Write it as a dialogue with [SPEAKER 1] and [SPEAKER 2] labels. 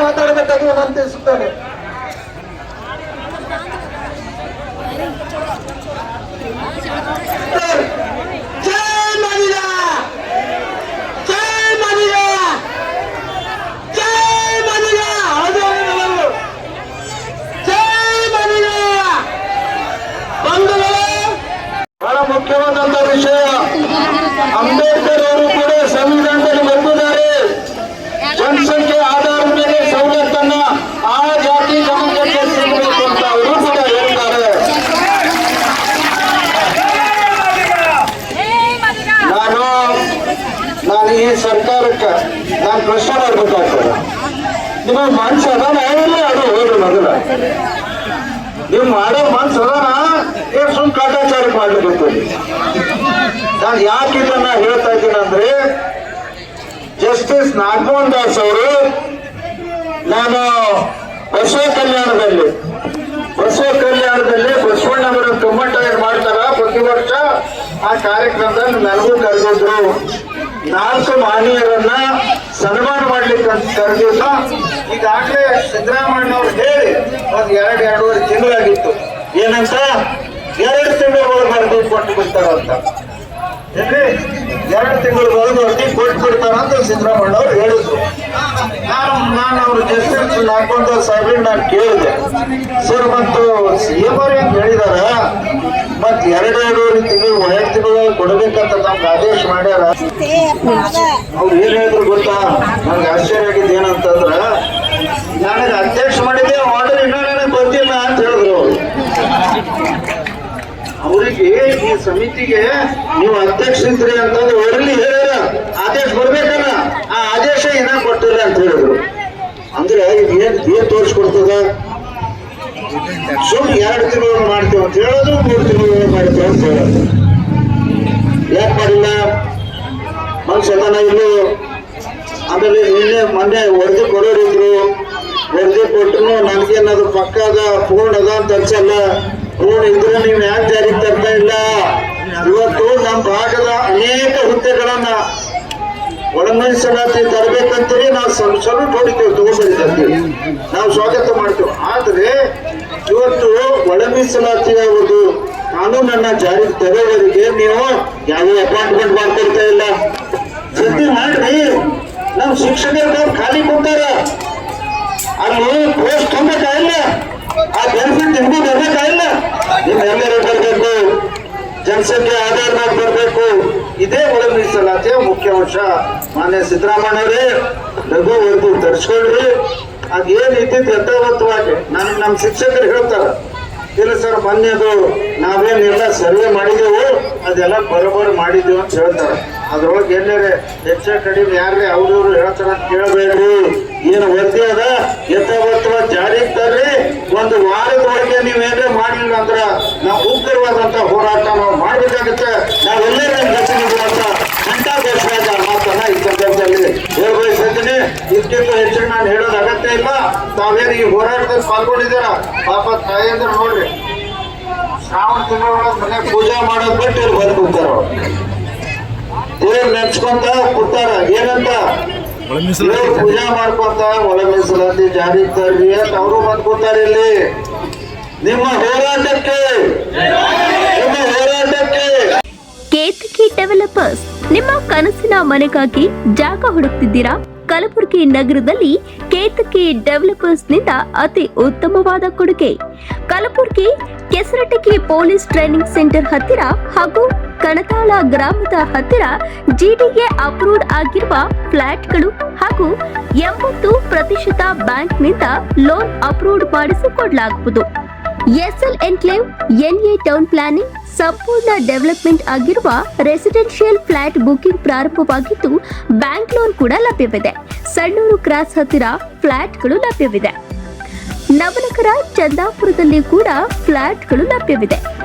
[SPEAKER 1] ಮಾತಾಡಬೇಕಾಗಿ ವಿನಂತಿಸುತ್ತೇನೆ ಜೈ ಮಹಿಳಾ ಜೈ ಮಹಿಳಾ ಜೈ ಮಹಿಳಾ ಹೌದು ಜೈ ಮಹಿಳಾ ಬಂಧುಗಳೇ ಬಹಳ ಮುಖ್ಯವಾದಂತ ವಿಷಯ ಅಂಬೇಡ್ಕರ್ ಅವರು ಕೂಡ ಸಂವಿಧಾನದಲ್ಲಿ ಸರ್ಕಾರಕ್ಕೆ ನಾನು ಪ್ರಶ್ನೆ ಮಾಡ್ಬೇಕಾಗ್ತದೆ ನಿಮ್ಮ ಮನ್ಸು ಅದಾನ? ಇಲ್ಲ, ಅದು ಹೋಗ್ರಿ ಮೊದಲ. ನೀವು ಮಾಡೋ ಮನ್ಸು ಅದಾನ? ಏನ್ ಸುಮ್ ಕಾಟಾಚಾರ ಮಾಡ್ಲಿಕ್ಕೆ ನಾನು ಯಾಕೆ ಇದನ್ನ ಹೇಳ್ತಾ ಇದ್ದೀನಿ ಅಂದ್ರೆ, ಜಸ್ಟಿಸ್ ನಾಗಮೋಹನ್ ದಾಸ್ ಅವರು ನಾನು ಬಸವ ಕಲ್ಯಾಣದಲ್ಲಿ ಬಸವ ಕಲ್ಯಾಣದಲ್ಲಿ ಬಸವಣ್ಣವರ ತುಂಬಟ್ಟ ಏನ್ ಮಾಡ್ತಾರ. ಪ್ರತಿ ವರ್ಷ ಆ ಕಾರ್ಯಕ್ರಮದಲ್ಲಿ ನನಗೂ ಕರೆದಿದ್ರು. ನಾಲ್ಕು ಮಹನೀಯರನ್ನ ಸನ್ಮಾನ ಮಾಡ್ಲಿಕ್ಕೆ ಕರೆದಿಲ್ಲ ಈಗಾಗಲೇ ಸಿದ್ದರಾಮಯ್ಯ ಅವರು ಹೇಳಿ ಒಂದು ಎರಡು, ಎರಡೂವರೆ ತಿಂಗಳಾಗಿತ್ತು. ಏನಂತ? ಎರಡು ತಿಂಗಳು ವರದಿ ಕೊಟ್ಟು ಬಿಡ್ತಾರಂತ. ಎರಡು ತಿಂಗಳ ಒಳಗೆ ವರದಿ ಕೊಟ್ಟು ಬಿಡ್ತಾರಂತ ಸಿದ್ದರಾಮಯ್ಯ ಅವರು ಹೇಳಿದ್ರು. ನಾನು ನಾನು ಅವ್ರ ಜಸ್ಟಿಸ್ ಹಾಕೊಂತ ಸಭೆ ನಾನು ಕೇಳಿದೆ. ಸರ್ ಮತ್ತು ಸಿಎಂ ಅವ್ರು ಹೆಂಗ್ ಹೇಳಿದಾರ ಮತ್ ಎರಡೆರಡೂವರೆ ತಿಂಗಳು ಎರಡು ತಿಂಗಳು ಕೊಡಬೇಕಂತ ನಮ್ಗೆ ಆದೇಶ ಮಾಡ್ಯಾರ. ಅವ್ರು ಏನ್ ಹೇಳಿದ್ರು ಗೊತ್ತಾ ನನ್ಗೆ ಆಶ್ಚರ್ಯ ಆಗಿದ್ದು ಏನಂತಂದ್ರ ನನಗೆ ಅಧ್ಯಕ್ಷ ಮಾಡಿದ್ದೆ ಆರ್ಡರ್ ಇನ್ನೂ ನನಗೆ ಬಂದಿಲ್ಲ ಅಂತ ಹೇಳಿದ್ರು ಅವ್ರು ಅವರಿಗೆ ಈ ಸಮಿತಿಗೆ ನೀವು ಅಧ್ಯಕ್ಷ ಇದ್ರಿ ಅಂತಂದ್ರೆ ಹೊರಲಿ ಹೇಳ್ಯಾರ ಆದೇಶ ಬರ್ಬೇಕಲ್ಲ, ಆ ಆದೇಶ ಏನ ಕೊಟ್ಟಿಲ್ಲ ಅಂತ ಹೇಳಿದ್ರು. ಅಂದ್ರೆ ಏನ್ ಏನ್ ತೋರಿಸ್ಕೊಡ್ತದ? ಸುಮ್ ಎರಡು ತಿಂಗಳು ಮಾಡ್ತೇವೆ ಅಂತ ಹೇಳೋದು, ಮೂರು ತಿಂಗಳು ಮಾಡ್ತೇವೆ ಅಂತ ಹೇಳೋದು. ಯಾಕೆ ಮಾಡಿಲ್ಲ? ಮನುಷ್ಯತನ ಇಲ್ಲೂ, ಆಮೇಲೆ ನಿನ್ನೆ ಮೊನ್ನೆ ವರದಿ ಕೊಡೋರಿದ್ರು. ವರದಿ ಕೊಟ್ಟರು ನನಗೇನದು ಪಕ್ಕ ಅದ ಪೂರ್ಣ ಅದ ಅಂತ ಅನ್ಸಲ್ಲ. ಇದ್ರೆ ನೀವು ಯಾಕೆ ಜಾರಿಗೆ ತರ್ತಾ ಇಲ್ಲ? ಇವತ್ತು ನಮ್ಮ ಭಾಗದ ಅನೇಕ ಹುದ್ದೆಗಳನ್ನ ಒಳಮೀಸಲಾತಿ ತರಬೇಕಂತೇಳಿ ನಾವು ಸ್ವಲ್ಪ ಹೊಡಿತೇವೆ ತಗೊಂಡ್ಬಂದಿದ್ದೀವಿ ನಾವು ಸ್ವಾಗತ ಮಾಡ್ತೇವೆ. ಆದ್ರೆ ಇವತ್ತು ಒಳ ಒಂದು ಕಾನೂನನ್ನ ಜಾರಿಗೆ ತರೋವರೆಗೆ ನೀವು ಯಾವ ಅಪಾಯಿಂಟ್ಮೆಂಟ್ ಮಾಡ್ಕೊಳ್ತಾ ಇಲ್ಲ. ಸದ್ಯ ಮಾಡ್ರಿ. ನಮ್ಮ ಶಿಕ್ಷಕರು ಖಾಲಿ ಕೊಡ್ತಾರ ಅಲ್ಲಿ ಪೋಸ್ಟ್ ತುಂಬಬೇಕಾಗಿಲ್ಲ ಮೀಸಲಾತಿಯ ಮುಖ್ಯ ಅಂಶ ಮಾನ್ಯ ಸಿದ್ದರಾಮಯ್ಯವರೇ ಲಘು ವರದಿ ತರಿಸ್ಕೊಳ್ರಿ ಅದೇನ್ ಇದ್ದಿದ್ದು ಯಥಾವತ್ತವಾಗಿ ನಾನು ನಮ್ಮ ಶಿಕ್ಷಕರು ಹೇಳ್ತಾರ. ಇಲ್ಲ ಸರ್ ಮೊನ್ನೆದು ನಾವೇನೆಲ್ಲ ಸರ್ವೆ ಮಾಡಿದೆವು, ಅದೆಲ್ಲ ಬರೋಬರ್ ಮಾಡಿದೆವು ಅಂತ ಹೇಳ್ತಾರೆ. ಅದ್ರೊಳಗೆ ಎಲ್ಲರೇ ಹೆಚ್ಚ ಕಡಿಮೆ ಯಾರೇ ಅವ್ರವ್ರು ಹೇಳ್ತಾರ ಕೇಳಬೇಡ್ರಿ. ಏನು ವರದಿ ಅದ? ಯಥಾವತ್ತವಾಗಿ ಜಾರಿಗೆ ತರ್ರಿ ಒಂದು ವಾರದೊಳಗೆ ನೀವೇನೇ ಮಾಡಿಲ್ಲ ಅಂದ್ರ ನಾವು ಉಗ್ರವಾದಂತ ಹೋರಾಟ ನಾವು ಮಾಡ್ಬೇಕಾಗತ್ತೆ. ಇಲ್ಲ ತಾವೇನು ಈ ಹೋರಾಟದಲ್ಲಿ ಪಾಲ್ಗೊಂಡಿದ್ದೀರ? ಪಾಪ ತಾಯಂದ್ರೆ ನೋಡ್ರಿ ಶ್ರಾವಣ ತಿಂಗಳೊಳಗೆ ಮನೆ ಪೂಜೆ ಮಾಡೋದ್ ಬಿಟ್ಟು ಇವ್ರು ಬಂದು ಕೂತಾರ ದೇವ್ರ ನೆನ್ಸ್ಕೊಂತ ಕೂತಾರ? ಏನಂತ? ಪೂಜಾ ಪೂಜೆ ಮಾಡ್ಕೊಂತ ಒಳ ಮೀಸಲಾತಿ ಜಾರಿ ತರ್ರಿ ಅಂತ ಅವರು ಬಂದ್ ಕೂತಾರ ಇಲ್ಲಿ. ನಿಮ್ಮ ಹೋರಾಟಕ್ಕೆ ನಿಮ್ಮ ಹೋರಾಟಕ್ಕೆ.
[SPEAKER 2] ಕೇತಕಿ ಡೆವಲಪರ್ಸ್ ನಿಮ್ಮ ಕನಸಿನ ಮನೆಗಾಗಿ ಜಾಗ ಹುಡುಕ್ತಿದ್ದೀರಾ? ಕಲಬುರಗಿ ನಗರದಲ್ಲಿ ಕೇತಕಿ ಡೆವಲಪರ್ಸ್ನಿಂದ ಅತಿ ಉತ್ತಮವಾದ ಕೊಡುಗೆ. Kalaburagi Kesaratagi police training centre ಹತ್ತಿರ ಹಾಗೂ ಕಣತಾಳ ಗ್ರಾಮದ ಹತ್ತಿರ ಜಿಡಿಗೆ ಅಪ್ರೂವ್ಡ್ ಆಗಿರುವ ಫ್ಲಾಟ್ಗಳು ಹಾಗೂ ಎಂಬತ್ತು ಪ್ರತಿಶತ ಬ್ಯಾಂಕ್ನಿಂದ loan approved ಮಾಡಿಸಿಕೊಡಲಾಗುವುದು SL enclave NA town planning ಸಂಪೂರ್ಣ ಡೆವಲಪ್ಮೆಂಟ್ ಆಗಿರುವ ರೆಸಿಡೆನ್ಷಿಯಲ್ ಫ್ಲಾಟ್ ಬುಕಿಂಗ್ ಪ್ರಾರಂಭವಾಗಿದ್ದು, ಬ್ಯಾಂಕ್ ಲೋನ್ ಕೂಡ ಲಭ್ಯವಿದೆ. ಸಣ್ಣೂರು ಕ್ರಾಸ್ ಹತ್ತಿರ ಫ್ಲಾಟ್ಗಳು ಲಭ್ಯವಿದೆ. ನವನಗರ ಚಂದಾಪುರದಲ್ಲಿ ಕೂಡ ಫ್ಲಾಟ್ಗಳು ಲಭ್ಯವಿದೆ.